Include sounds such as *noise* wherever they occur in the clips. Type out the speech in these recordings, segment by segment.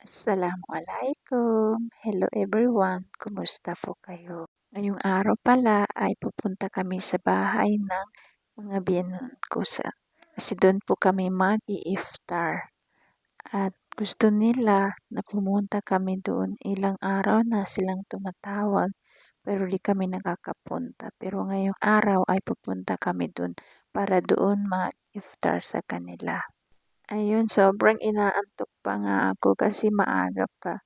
Assalamualaikum. Hello everyone. Kumusta po kayo? Ngayong araw pala ay pupunta kami sa bahay ng mga biyanan ko sa kasi doon po kami mag-i-iftar. At gusto nila na pumunta kami doon. Ilang araw na silang tumatawag pero di kami nakakapunta. Pero ngayong araw ay pupunta kami doon para doon mag-iftar sa kanila. Ayun, sobrang inaantok pa nga ako kasi maaga pa.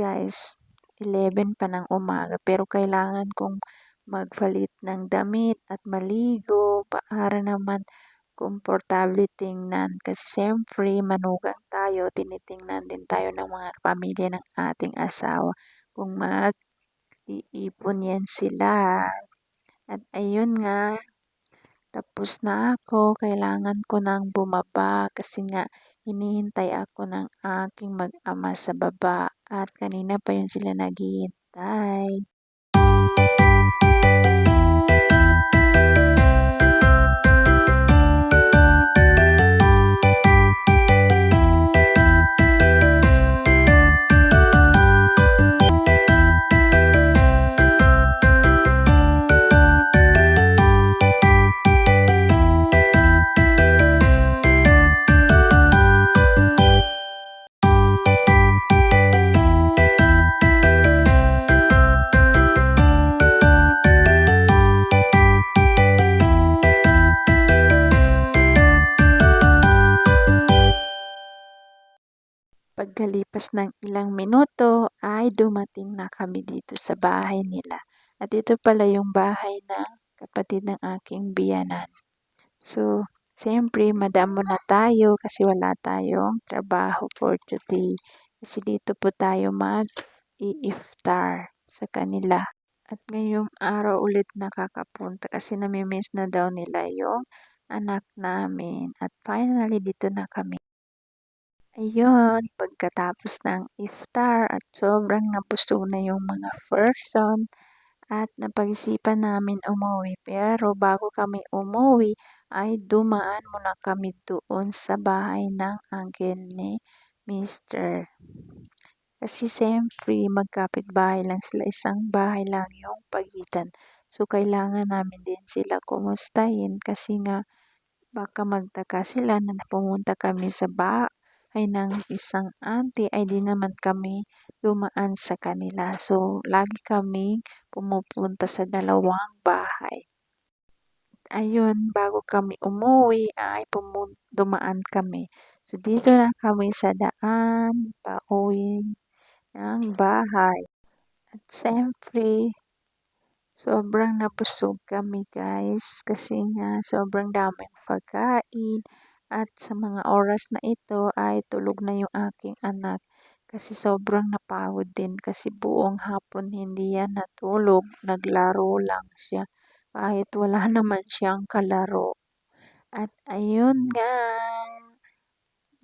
Guys, 11 pa ng umaga pero kailangan kong magpalit ng damit at maligo para naman komportable tingnan. Kasi siyempre manugang tayo, tinitingnan din tayo ng mga pamilya ng ating asawa kung mag-iipon yan sila. At ayun nga, tapos na ako, kailangan ko nang bumaba kasi nga hinihintay ako ng aking mag-ama sa baba at kanina pa yun sila naghihintay. Pagkalipas ng ilang minuto ay dumating na kami dito sa bahay nila. At ito pala yung bahay ng kapatid ng aking biyanan. So, siyempre madamo na tayo kasi wala tayong trabaho for today. Kasi dito po tayo mag-i-iftar sa kanila. At ngayong araw ulit nakakapunta kasi namimiss na daw nila yung anak namin. At finally, dito na kami. Ayun, pagkatapos ng iftar at sobrang nabusog na yung mga person at napag-isipan namin umuwi. Pero bago kami umuwi ay dumaan muna kami doon sa bahay ng uncle ni Mr. Kasi siyempre magkapit-bahay lang sila, isang bahay lang yung pagitan. So kailangan namin din sila kumustahin kasi nga baka magtaka sila na pumunta kami sa ba ay ng isang auntie ay di naman kami dumaan sa kanila. So, lagi kami pumupunta sa dalawang bahay. Ayun, bago kami umuwi ay dumaan kami. So, dito na kami sa daan, pauwi ng bahay. At siyempre, sobrang nabusog kami guys kasi nga sobrang daming pagkain. At sa mga oras na ito ay tulog na yung aking anak kasi sobrang napagod din kasi buong hapon hindi yan natulog, naglaro lang siya kahit wala *laughs* naman siyang kalaro. At ayun nga,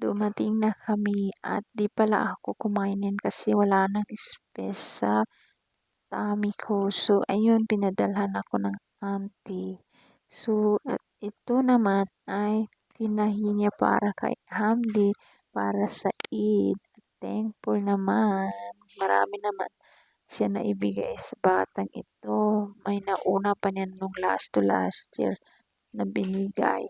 dumating na kami at di pala ako kumainin kasi wala nang space sa tummy ko. So, ayun, pinadalhan ako ng auntie. So, at ito naman ay hinahinya para kay Hamdi para sa Eid. Thankful naman. Marami naman siya na ibigay sa batang ito. May nauna pa niyan nung last to last year na binigay.